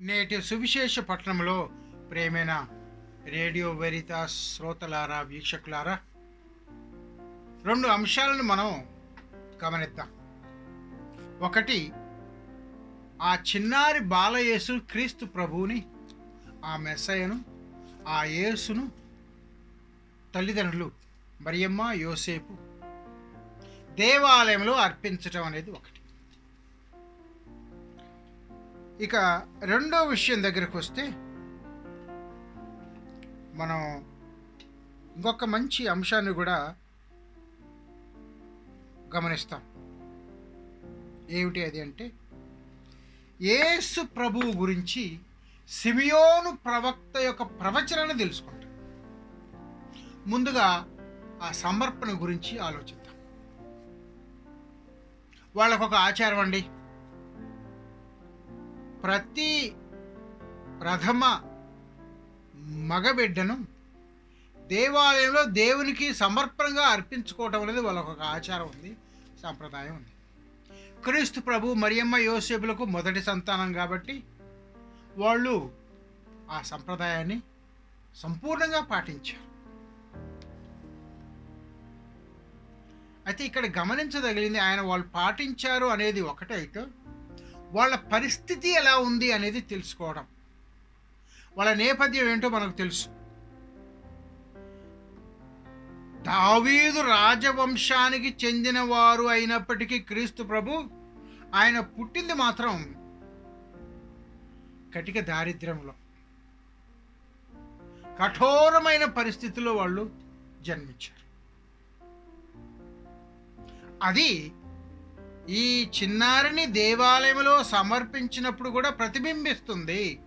నేటి సువిశేష పట్టణంలో ప్రేమైన రేడియో వెరితా శ్రోతలారా వీక్షకులారా రెండు అంశాలను మనం గమనిద్దాం. ఒకటి ఆ చిన్నారి బాలయేసు క్రీస్తు ప్రభువుని ఆ మెస్సయ్యను ఆ యేసును తల్లిదండ్రులు మరియమ్మ యోసేపు దేవాలయంలో అర్పించటం అనేది ఒకటి. ఇక రెండో విషయం దగ్గరకు వస్తే మనం ఇంకొక మంచి అంశాన్ని కూడా గమనిస్తాం. ఏమిటి అది అంటే యేసు ప్రభువు గురించి సిమియోను ప్రవక్త యొక్క ప్రవచనాన్ని తెలుసుకుంటాం. ముందుగా ఆ సమర్పణ గురించి ఆలోచిద్దాం. వాళ్ళకు ఒక ఆచారం అండి. ప్రతి ప్రథమ మగబిడ్డను దేవాలయంలో దేవునికి సమర్పణగా అర్పించుకోవటం అనేది వాళ్ళకు ఒక ఆచారం ఉంది సాంప్రదాయం ఉంది. క్రీస్తు ప్రభు మరియమ్మ యోసేపులకు మొదటి సంతానం కాబట్టి వాళ్ళు ఆ సంప్రదాయాన్ని సంపూర్ణంగా పాటించారు. అయితే ఇక్కడ గమనించదగిలింది ఆయన వాళ్ళు పాటించారు అనేది ఒకటే అయితే వాళ్ళ పరిస్థితి ఎలా ఉంది అనేది తెలుసుకోవడం. వాళ్ళ నేపథ్యం ఏంటో మనకు తెలుసు. దావీదు రాజవంశానికి చెందినవారు అయినప్పటికీ క్రీస్తు ప్రభు ఆయన పుట్టింది మాత్రం కటిక దారిద్ర్యంలో. కఠోరమైన పరిస్థితిలో వాళ్ళు జన్మించారు. అది ఈ చిన్నారిని దేవాలయంలో సమర్పించినప్పుడు కూడా ప్రతిబింబిస్తుంది.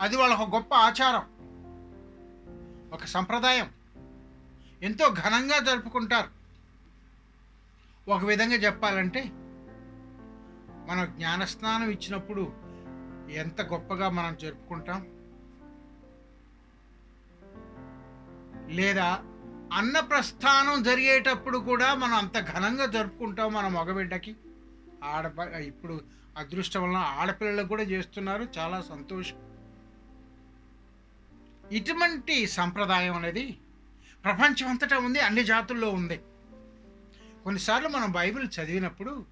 అది వాళ్ళ ఒక గొప్ప ఆచారం ఒక సంప్రదాయం. ఎంతో ఘనంగా జరుపుకుంటారు. ఒక విధంగా చెప్పాలంటే మనం జ్ఞానస్నానం ఇచ్చినప్పుడు ఎంత గొప్పగా మనం జరుపుకుంటాం. లేదా అన్నప్రస్థానం జరిగేటప్పుడు కూడా మనం అంత ఘనంగా జరుపుకుంటాం మన మగబిడ్డకి. ఆడ ఇప్పుడు అదృష్టం వలన ఆడపిల్లలకు కూడా చేస్తున్నారు. చాలా సంతోషం. ఇటువంటి సంప్రదాయం అనేది ప్రపంచం అంతటా ఉంది అన్ని జాతుల్లో ఉంది. కొన్నిసార్లు మనం బైబిల్ చదివినప్పుడు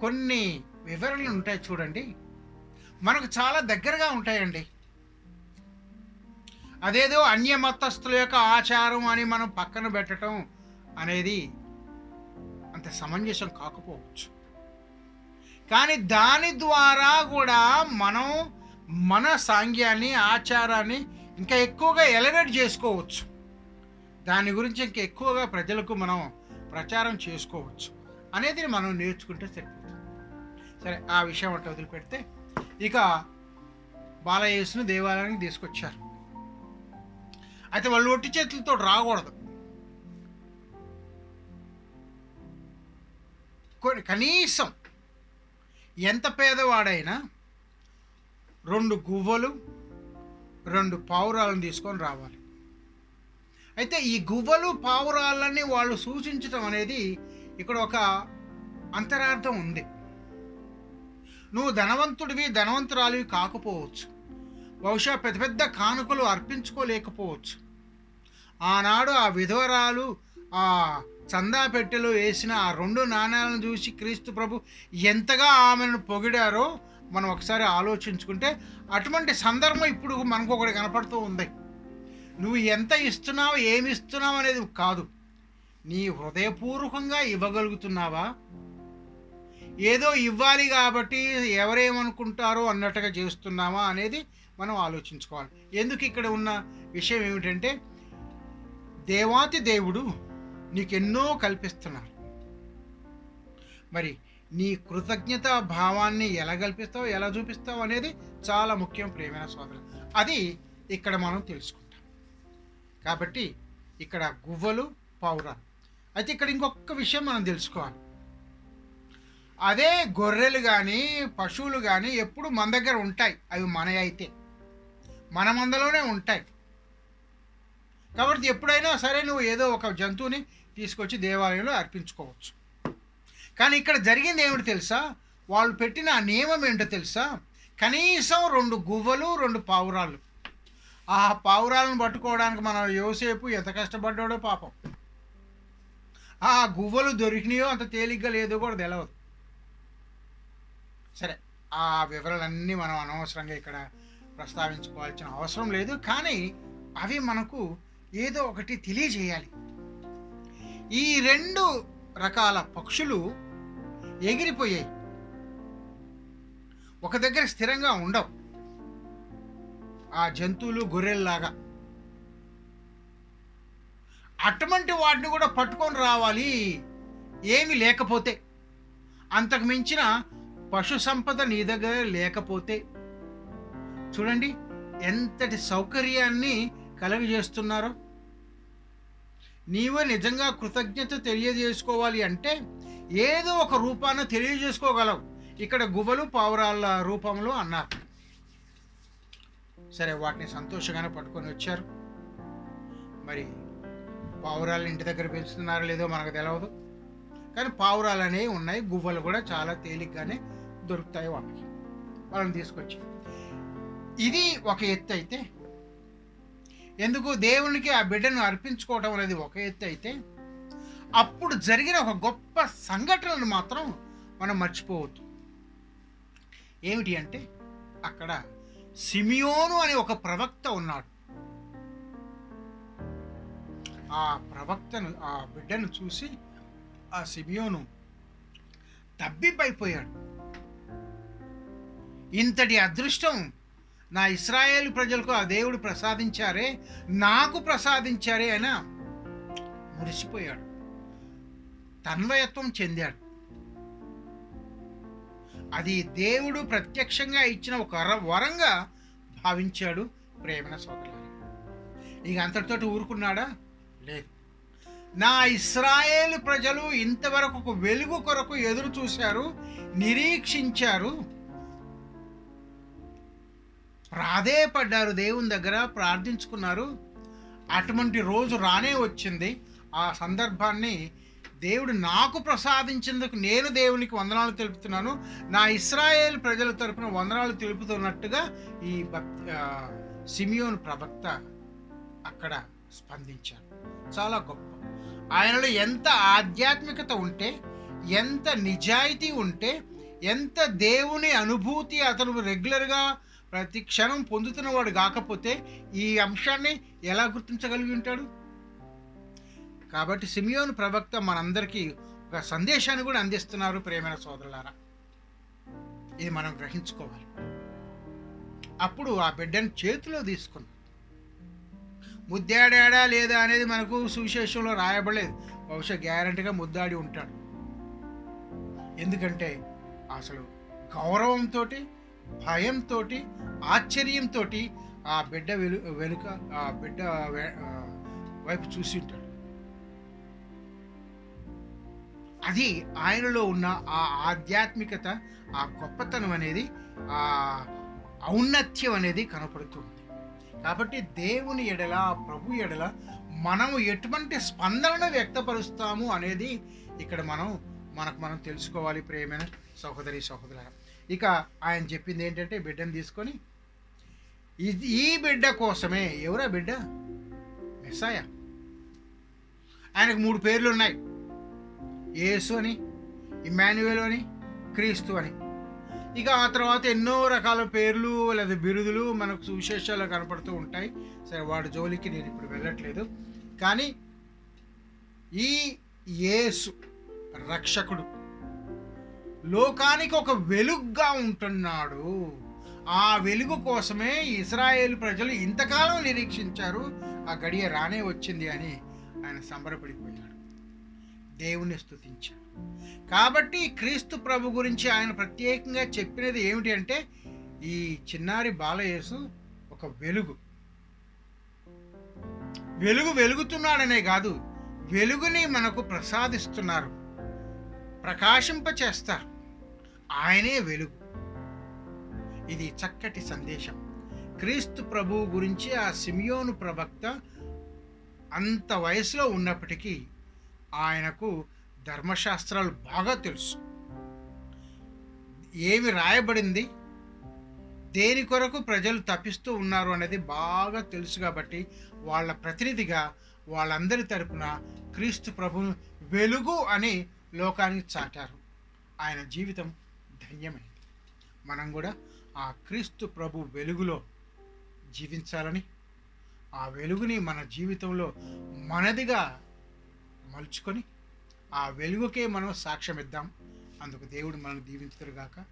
కొన్ని వివరణలు ఉంటాయి చూడండి. మనకు చాలా దగ్గరగా ఉంటాయండి. అదేదో అన్యమతస్థుల యొక్క ఆచారం అని మనం పక్కన పెట్టడం అనేది అంత సమంజసం కాకపోవచ్చు. కానీ దాని ద్వారా కూడా మనం మన సాంగ్యాన్ని ఆచారాన్ని ఇంకా ఎక్కువగా ఎలివేట్ చేసుకోవచ్చు. దాని గురించి ఇంకా ఎక్కువగా ప్రజలకు మనం ప్రచారం చేసుకోవచ్చు అనేది మనం నేర్చుకుంటే సరిపోతుంది. సరే ఆ విషయం అంటే వదిలిపెడితే ఇక బాలయేసును దేవాలయానికి తీసుకొచ్చారు. అయితే వాళ్ళు ఒట్టి చేతులతో రాకూడదు. కొన్ని కనీసం ఎంత పేదవాడైనా రెండు గువ్వలు రెండు పావురాలను తీసుకొని రావాలి. అయితే ఈ గువ్వలు పావురాలని వాళ్ళు సూచించటం అనేది ఇక్కడ ఒక అంతరార్థం ఉంది. నువ్వు ధనవంతుడివి ధనవంతురాలివి కాకపోవచ్చు. బహుశా పెద్ద పెద్ద కానుకలు అర్పించుకోలేకపోవచ్చు. ఆనాడు ఆ విధవరాలు ఆ చందా పెట్టెలో వేసిన ఆ రెండు నాణ్యాలను చూసి క్రీస్తు ప్రభు ఎంతగా ఆమెను పొగిడారో మనం ఒకసారి ఆలోచించుకుంటే అటువంటి సందర్భం ఇప్పుడు మనకు ఒకటి కనపడుతూ ఉంది. నువ్వు ఎంత ఇస్తున్నావు ఏమి ఇస్తున్నావు అనేది కాదు. నీ హృదయపూర్వకంగా ఇవ్వగలుగుతున్నావా? ఏదో ఇవ్వాలి కాబట్టి ఎవరేమనుకుంటారో అన్నట్టుగా చేస్తున్నామా అనేది మనం ఆలోచించుకోవాలి. ఎందుకు ఇక్కడ ఉన్న విషయం ఏమిటంటే దేవాతి దేవుడు నీకెన్నో కల్పిస్తున్నారు. మరి నీ కృతజ్ఞత భావాన్ని ఎలా కల్పిస్తావు ఎలా చూపిస్తావు అనేది చాలా ముఖ్యం ప్రేమైన సోదరు అది ఇక్కడ మనం తెలుసుకుంటాం. కాబట్టి ఇక్కడ గువ్వలు పౌరాలు అయితే ఇక్కడ ఇంకొక విషయం మనం తెలుసుకోవాలి. అదే గొర్రెలు కానీ పశువులు కానీ ఎప్పుడు మన దగ్గర ఉంటాయి. అవి మన అయితే మన మందలోనే ఉంటాయి. కాబట్టి ఎప్పుడైనా సరే నువ్వు ఏదో ఒక జంతువుని తీసుకొచ్చి దేవాలయంలో అర్పించుకోవచ్చు. కానీ ఇక్కడ జరిగింది ఏమిటి తెలుసా? వాళ్ళు పెట్టిన ఆ నియమం ఏంటో తెలుసా? కనీసం రెండు గువ్వలు రెండు పావురాలు ఆ పావురాలను పట్టుకోవడానికి మనం యోసేపు ఎంత కష్టపడ్డాడో పాపం. ఆ గువ్వలు దొరికినాయో అంత తేలిగ్గా లేదో కూడా తెలియదు సరే ఆ వివరాలన్నీ మనం అనవసరంగా ఇక్కడ ప్రస్తావించుకోవాల్సిన అవసరం లేదు కానీ అవి మనకు ఏదో ఒకటి తెలియజేయాలి. ఈ రెండు రకాల పక్షులు ఎగిరిపోయాయి. ఒక దగ్గర స్థిరంగా ఉండవు. ఆ జంతువులు గొర్రెల్లాగా. అటువంటి వాటిని కూడా పట్టుకొని రావాలి. ఏమి లేకపోతే అంతకు మించిన పశు సంపద నీ దగ్గర లేకపోతే చూడండి ఎంతటి సౌకర్యాన్ని కలుగజేస్తున్నారో. నీవు నిజంగా కృతజ్ఞత తెలియజేసుకోవాలి అంటే ఏదో ఒక రూపాన్ని తెలియజేసుకోగలవు. ఇక్కడ గువ్వలు పావురాళ్ళ రూపంలో అన్నారు. సరే వాటిని సంతోషంగానే పట్టుకొని వచ్చారు. మరి పావురాలు ఇంటి దగ్గర పెంచుతున్నారో లేదో మనకు తెలియదు కానీ పావురాలు అనేవి ఉన్నాయి గువ్వలు కూడా చాలా తేలిగ్గానే దొరుకుతాయి వాటికి వాళ్ళని తీసుకొచ్చి. ఇది ఒక ఎత్తు అయితే ఎందుకు దేవునికి ఆ బిడ్డను అర్పించుకోవడం అనేది ఒక ఎత్తు అయితే అప్పుడు జరిగిన ఒక గొప్ప సంఘటనను మాత్రం మనం మర్చిపోవద్దు. ఏమిటి అంటే అక్కడ సిమియోను అనే ఒక ప్రవక్త ఉన్నాడు. ఆ ప్రవక్తను ఆ బిడ్డను చూసి ఆ సిమియోను తబ్బిబ్బైపోయాడు. ఇంతటి అదృష్టం నా ఇస్రాయేల్ ప్రజలకు ఆ దేవుడు ప్రసాదించారే నాకు ప్రసాదించారే అయినా మురిసిపోయాడు. తన్వయత్వం చెందాడు. అది దేవుడు ప్రత్యక్షంగా ఇచ్చిన ఒక వర- వరంగా భావించాడు ప్రేమణ సోదరులు ఇక అంతటితోటి ఊరుకున్నాడా? లేదు. నా ఇస్రాయేల్ ప్రజలు ఇంతవరకు ఒక వెలుగు కొరకు ఎదురు చూశారు నిరీక్షించారు ప్రాధేయపడ్డారు. దేవుని దగ్గర ప్రార్థించుకున్నారు. అటువంటి రోజు రానే వచ్చింది. ఆ సందర్భాన్ని దేవుడు నాకు ప్రసాదించేందుకు నేను దేవునికి వందనాలు తెలుపుతున్నాను. నా ఇస్రాయేల్ ప్రజల తరపున వందనాలు తెలుపుతున్నట్టుగా ఈ భక్తి సిమియోను ప్రవక్త అక్కడ స్పందించారు చాలా గొప్ప. ఆయనలో ఎంత ఆధ్యాత్మికత ఉంటే ఎంత నిజాయితీ ఉంటే ఎంత దేవుని అనుభూతి అతను రెగ్యులర్గా ప్రతి క్షణం పొందుతున్నవాడు కాకపోతే ఈ అంశాన్ని ఎలా గుర్తించగలిగి ఉంటాడు? కాబట్టి సిమియోను ప్రవక్త మనందరికీ ఒక సందేశాన్ని కూడా అందిస్తున్నారు ప్రేమైన సోదరులారా. ఇది మనం గ్రహించుకోవాలి. అప్పుడు ఆ బిడ్డను చేతిలో తీసుకున్నాం ముద్దాడా లేదా అనేది మనకు సువిశేషంలో రాయబడలేదు. బహుశా గ్యారంటీగా ముద్దాడి ఉంటాడు. ఎందుకంటే అసలు గౌరవంతో భయంతో ఆశ్చర్యంతో ఆ బిడ్డ వెలు వెనుక ఆ బిడ్డ వైపు చూసి ఉంటాడు. అది ఆయనలో ఉన్న ఆ ఆధ్యాత్మికత ఆ గొప్పతనం అనేది ఆ ఔన్నత్యం అనేది కనపడుతుంది కాబట్టి దేవుని ఎడల ఆ ప్రభు ఎడల మనము ఎటువంటి స్పందనను వ్యక్తపరుస్తాము అనేది ఇక్కడ మనం మనకు మనం తెలుసుకోవాలి ప్రేమైన సహోదరి సహోదరు ఇక ఆయన చెప్పింది ఏంటంటే బిడ్డను తీసుకొని ఇది ఈ బిడ్డ కోసమే. ఎవరా బిడ్డ? మెస్సాయ. ఆయనకు మూడు పేర్లు ఉన్నాయి. యేసు అని ఇమాన్యువేల్ అని క్రీస్తు అని. ఇక ఆ తర్వాత ఎన్నో రకాల పేర్లు లేదా బిరుదులు మనకు సువిశేషాలు కనపడుతూ ఉంటాయి. సరే వాడి జోలికి నేను ఇప్పుడు వెళ్ళట్లేదు. కానీ ఈ యేసు రక్షకుడు. లోకానికి ఒక వెలుగ్గా ఉంటున్నాడు. ఆ వెలుగు కోసమే ఇస్రాయేల్ ప్రజలు ఇంతకాలం నిరీక్షించారు. ఆ గడియ రానే వచ్చింది అని ఆయన సంబరపడిపోయాడు. దేవుని స్తుతించాడు. కాబట్టి క్రీస్తు ప్రభు గురించి ఆయన ప్రత్యేకంగా చెప్పినది ఏమిటి అంటే ఈ చిన్నారి బాలయేసు ఒక వెలుగు. వెలుగు వెలుగుతున్నాడనే కాదు వెలుగుని మనకు ప్రసాదిస్తున్నారు. ప్రకాశింప చేస్తారు ఆయనే వెలుగు. ఇది చక్కటి సందేశం. క్రీస్తు ప్రభువు గురించి ఆ సిమియోను ప్రవక్త అంత వయసులో ఉన్నప్పటికీ ఆయనకు ధర్మశాస్త్రాలు బాగా తెలుసు. ఏమి రాయబడింది? దేని కొరకు ప్రజలు తప్పిస్తూ ఉన్నారు అనేది బాగా తెలుసు కాబట్టి వాళ్ళ ప్రతినిధిగా వాళ్ళందరి తరపున క్రీస్తు ప్రభు వెలుగు అని లోకానికి చాటారు. ఆయన జీవితం ధన్యమే. మనం కూడా ఆ క్రీస్తు ప్రభు వెలుగులో జీవించాలని ఆ వెలుగుని మన జీవితంలో మనదిగా మలుచుకొని ఆ వెలుగుకే మనం సాక్ష్యం ఇద్దాం అందుకు దేవుడు మనకు దీవించుగాక